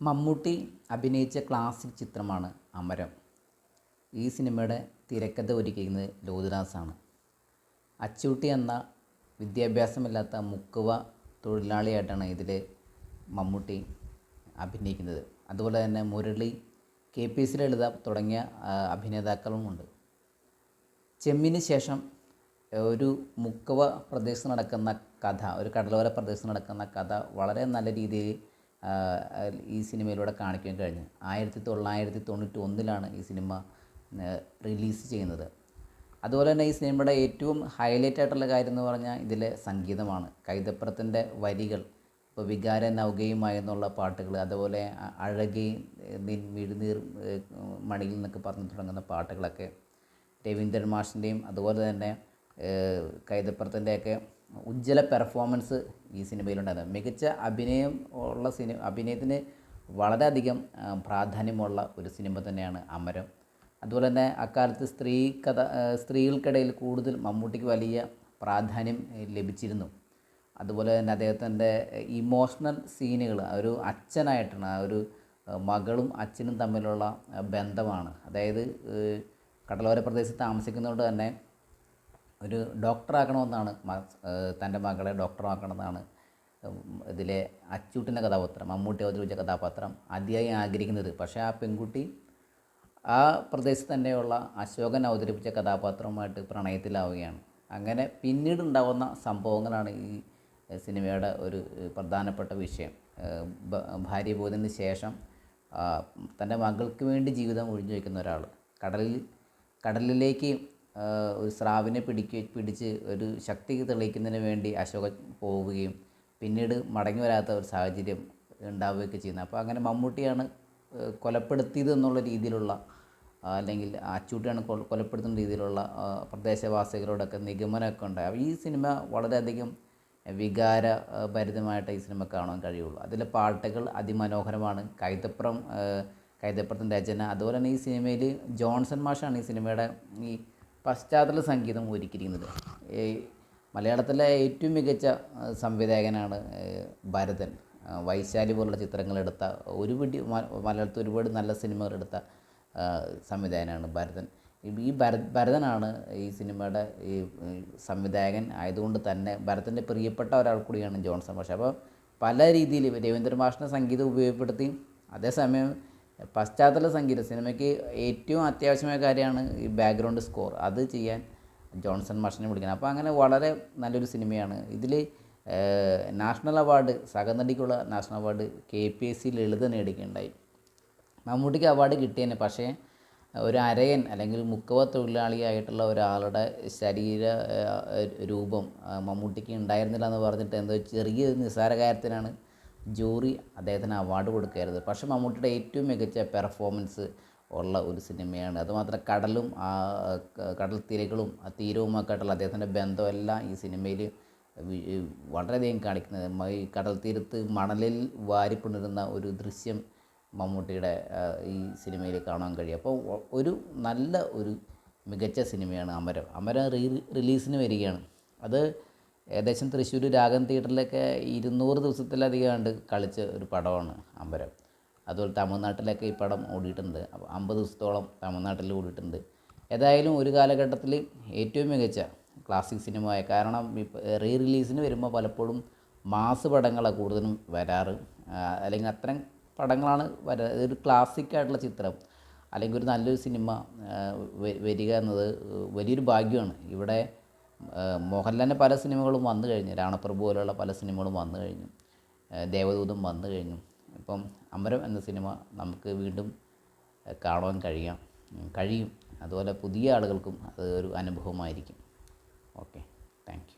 മമ്മൂട്ടി അഭിനയിച്ച ക്ലാസിക് ചിത്രമാണ് അമരം. ഈ സിനിമയുടെ തിരക്കഥ ഒരുക്കിയിരുന്നത് ലോതുദാസാണ്. അച്ചൂട്ടി എന്ന വിദ്യാഭ്യാസമില്ലാത്ത മുക്കുവ തൊഴിലാളിയായിട്ടാണ് ഇതിൽ മമ്മൂട്ടി അഭിനയിക്കുന്നത്. അതുപോലെ തന്നെ Murali K P C Lalitha തുടങ്ങിയ അഭിനേതാക്കളുമുണ്ട് ചെമ്മിന് ശേഷം ഒരു മുക്കവ പ്രദേശത്ത് നടക്കുന്ന കഥ ഒരു കടലോര പ്രദേശത്ത് നടക്കുന്ന കഥ വളരെ നല്ല രീതിയിൽ ഈ സിനിമയിലൂടെ കാണിക്കാൻ കഴിഞ്ഞു. ആയിരത്തി തൊള്ളായിരത്തി തൊണ്ണൂറ്റി ഒന്നിലാണ് ഈ സിനിമ റിലീസ് ചെയ്യുന്നത്. അതുപോലെ തന്നെ ഈ സിനിമയുടെ ഏറ്റവും ഹൈലൈറ്റ് ആയിട്ടുള്ള കാര്യം എന്ന് പറഞ്ഞാൽ ഇതിലെ സംഗീതമാണ്. കൈതപ്പുറത്തിന്റെ വരികൾ ഇപ്പോൾ വികാര നൗകയുമായി എന്നുള്ള പാട്ടുകൾ അതുപോലെ അഴകി നിൻ മിഴുനീർ ഏഹ്, മണിയിൽ നിന്നൊക്കെ പറഞ്ഞു തുടങ്ങുന്ന പാട്ടുകളൊക്കെ രവീന്ദ്രൻ മാഷിന്റെയും അതുപോലെ തന്നെ കൈതപ്പുറത്തിന്റെയൊക്കെ ഉജ്ജ്വല പെർഫോമൻസ് ഈ സിനിമയിലുണ്ടായിരുന്നു മികച്ച അഭിനയം ഉള്ള സിനിമ അഭിനയത്തിന് വളരെയധികം പ്രാധാന്യമുള്ള ഒരു സിനിമ തന്നെയാണ് അമരം. അതുപോലെ തന്നെ അക്കാലത്ത് സ്ത്രീ കഥ സ്ത്രീകൾക്കിടയിൽ കൂടുതൽ മമ്മൂട്ടിക്ക് വലിയ പ്രാധാന്യം ലഭിച്ചിരുന്നു. അതുപോലെ തന്നെ അദ്ദേഹത്തിന്റെ ഇമോഷണൽ സീനുകൾ ഒരു അച്ഛനായിട്ടാണ് ആ ഒരു മകളും അച്ഛനും തമ്മിലുള്ള ബന്ധമാണ്. അതായത് കടലോര പ്രദേശത്ത് താമസിക്കുന്നതുകൊണ്ട് തന്നെ ഒരു ഡോക്ടറാക്കണമെന്നാണ് തന്റെ മകളെ ഡോക്ടറാക്കണമെന്നാണ് ഇതിലെ അച്ചൂട്ടിന്റെ കഥാപാത്രം മമ്മൂട്ടി അവതരിപ്പിച്ച കഥാപാത്രം അതിയായി ആഗ്രഹിക്കുന്നത്. പക്ഷേ ആ പെൺകുട്ടി ആ പ്രദേശത്ത് തന്നെയുള്ള അശോകൻ അവതരിപ്പിച്ച കഥാപാത്രവുമായിട്ട് പ്രണയത്തിലാവുകയാണ്. അങ്ങനെ പിന്നീട് ഉണ്ടാകുന്ന സംഭവങ്ങളാണ് ഈ സിനിമയുടെ ഒരു പ്രധാനപ്പെട്ട വിഷയം. ഭാര്യ പോയതിന് ശേഷം തന്റെ മകൾക്ക് വേണ്ടി ജീവിതം ഒഴിഞ്ഞു വയ്ക്കുന്ന ഒരാൾ. കടലിൽ കടലിലേക്ക് ഒരു സ്രാവിനെ പിടിക്ക പിടിച്ച് ഒരു ശക്തി തെളിയിക്കുന്നതിന് വേണ്ടി അശോകൻ പോവുകയും പിന്നീട് മടങ്ങി വരാത്ത ഒരു സാഹചര്യം ഉണ്ടാവുകയൊക്കെ ചെയ്യുന്നത് അപ്പോൾ അങ്ങനെ മമ്മൂട്ടിയാണ് കൊലപ്പെടുത്തിയത് എന്നുള്ള രീതിയിലുള്ള അല്ലെങ്കിൽ അച്ചൂട്ടിയാണ് കൊലപ്പെടുത്തുന്ന രീതിയിലുള്ള പ്രദേശവാസികളോടൊക്കെ നിഗമനമൊക്കെ ഉണ്ടായി. അപ്പോൾ ഈ സിനിമ വളരെയധികം വികാര ആ, ഭരിതമായിട്ട് ഈ സിനിമ കാണാൻ കഴിയുള്ളൂ. അതിലെ പാട്ടുകൾ അതിമനോഹരമാണ്. കൈതപ്പുറം കൈതപ്പുറത്തിന്റെ രചന. അതുപോലെ തന്നെ ഈ സിനിമയിൽ ജോൺസൺ മാഷാണ് ഈ സിനിമയുടെ ഈ പശ്ചാത്തല സംഗീതം ഒരുക്കിയിരിക്കുന്നത്. ഈ മലയാളത്തിലെ ഏറ്റവും മികച്ച സംവിധായകനാണ് ഭരതൻ. വൈശാലി പോലുള്ള ചിത്രങ്ങളെടുത്ത ഒരു പിടി മലയാളത്തിൽ ഒരുപാട് നല്ല സിനിമകൾ എടുത്ത സംവിധായകനാണ് ഭരതൻ. ഈ- ഭരത് ഭര ഭരതനാണ് ഈ സിനിമയുടെ ഈ സംവിധായകൻ ആയതുകൊണ്ട് തന്നെ ഭരതന്റെ പ്രിയപ്പെട്ട ഒരാൾ കൂടിയാണ് ജോൺസൺ. പക്ഷേ അപ്പോൾ പല രീതിയിൽ രവീന്ദ്ര മാഷിന്റെ സംഗീതം ഉപയോഗപ്പെടുത്തി അതേസമയം പശ്ചാത്തല സംഗീതം. സിനിമയ്ക്ക് ഏറ്റവും അത്യാവശ്യമായ കാര്യമാണ് ഈ ബാക്ക്ഗ്രൗണ്ട് സ്കോർ അത് ചെയ്യാൻ ജോൺസൺ മാഷിനെ വിളിക്കണം. അപ്പോൾ അങ്ങനെ വളരെ നല്ലൊരു സിനിമയാണ്. ഇതിൽ national award സഹനടിക്കുള്ള national award K P S C Lalitha നേടുകയുണ്ടായി മമ്മൂട്ടിക്ക് അവാർഡ് കിട്ടിയതിന് പക്ഷേ ഒരു അരയൻ അല്ലെങ്കിൽ മുക്കവ തൊഴിലാളിയായിട്ടുള്ള ഒരാളുടെ ശരീര രൂപം മമ്മൂട്ടിക്ക് ഉണ്ടായിരുന്നില്ല എന്ന് പറഞ്ഞിട്ട് എന്തോ ചെറിയ നിസ്സാര കാര്യത്തിനാണ് ജൂറി അദ്ദേഹത്തിന് അവാർഡ് കൊടുക്കരുത്. പക്ഷേ മമ്മൂട്ടിയുടെ ഏറ്റവും മികച്ച പെർഫോമൻസ് ഉള്ള ഒരു സിനിമയാണ്. അതുമാത്രം കടലും ആ കടൽ തിരകളും ആ തീരവുമൊക്കെ ആയിട്ടുള്ള അദ്ദേഹത്തിന്റെ ബന്ധമെല്ലാം ഈ സിനിമയിൽ വളരെയധികം കാണിക്കുന്നത്. ഈ കടൽ തീരത്ത് മണലിൽ വാരിപ്പിണരുന്ന ഒരു ദൃശ്യം മമ്മൂട്ടിയുടെ ഈ സിനിമയിൽ കാണാൻ കഴിയും. അപ്പോൾ ഒരു നല്ല ഒരു മികച്ച സിനിമയാണ് അമരം. അമരം റീ റിലീസിന് വരികയാണ്. അത് ഏകദേശം തൃശ്ശൂർ രാഗം തിയേറ്ററിലൊക്കെ ഇരുന്നൂറ് ദിവസത്തിലധികം കണ്ട് കളിച്ച ഒരു പടമാണ് അമ്പരം. അതുപോലെ തമിഴ്നാട്ടിലൊക്കെ ഈ പടം ഓടിയിട്ടുണ്ട്. അപ്പോൾ അമ്പത് ദിവസത്തോളം തമിഴ്നാട്ടിൽ ഓടിയിട്ടുണ്ട്. ഏതായാലും ഒരു കാലഘട്ടത്തിൽ ഏറ്റവും മികച്ച ക്ലാസിക് സിനിമയായ കാരണം ഇപ്പോൾ റീ റിലീസിന് വരുമ്പോൾ പലപ്പോഴും മാസ് പടങ്ങളാണ് കൂടുതലും വരാറ്. അല്ലെങ്കിൽ അത്തരം പടങ്ങളാണ് വരാ ഒരു ക്ലാസിക് ആയിട്ടുള്ള ചിത്രം. അല്ലെങ്കിൽ ഒരു നല്ലൊരു സിനിമ വരിക എന്നത് വലിയൊരു ഭാഗ്യമാണ്. ഇവിടെ മോഹൻലാലിന്റെ പല സിനിമകളും വന്നു കഴിഞ്ഞു. രാണപ്രഭു പോലെയുള്ള പല സിനിമകളും വന്നു കഴിഞ്ഞു. ദേവദൂതം വന്നു കഴിഞ്ഞു. ഇപ്പം അമരം എന്ന സിനിമ നമുക്ക് വീണ്ടും കാണുവാൻ കഴിയാം. കഴിയും. അതുപോലെ പുതിയ ആളുകൾക്കും അത് ഒരു അനുഭവമായിരിക്കും. ഓക്കെ. താങ്ക്